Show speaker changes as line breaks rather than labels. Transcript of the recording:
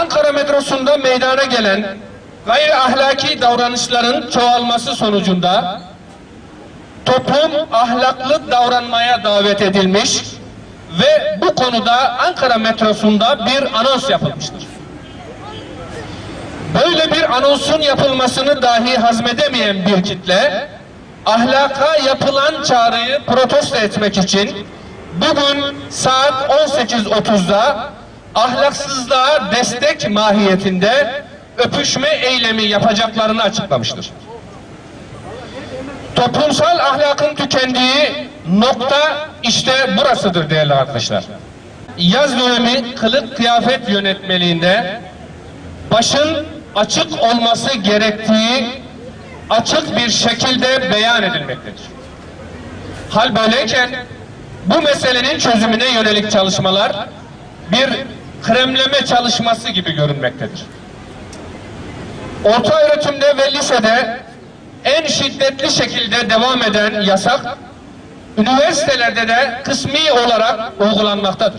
Ankara metrosunda meydana gelen gayri ahlaki davranışların çoğalması sonucunda toplum ahlaklı davranmaya davet edilmiş ve bu konuda Ankara metrosunda bir anons yapılmıştır. Böyle bir anonsun yapılmasını dahi hazmedemeyen bir kitle, ahlaka yapılan çağrıyı protesto etmek için bugün saat 18.30'da ahlaksızlığa destek mahiyetinde öpüşme eylemi yapacaklarını açıklamıştır. Toplumsal ahlakın tükendiği nokta işte burasıdır değerli arkadaşlar. Yaz dönemi kılık kıyafet yönetmeliğinde başın açık olması gerektiği açık bir şekilde beyan edilmektedir. Hal böyleyken bu meselenin çözümüne yönelik çalışmalar bir kremleme çalışması gibi görünmektedir. Orta öğretimde ve lisede en şiddetli şekilde devam eden yasak üniversitelerde de kısmi olarak uygulanmaktadır.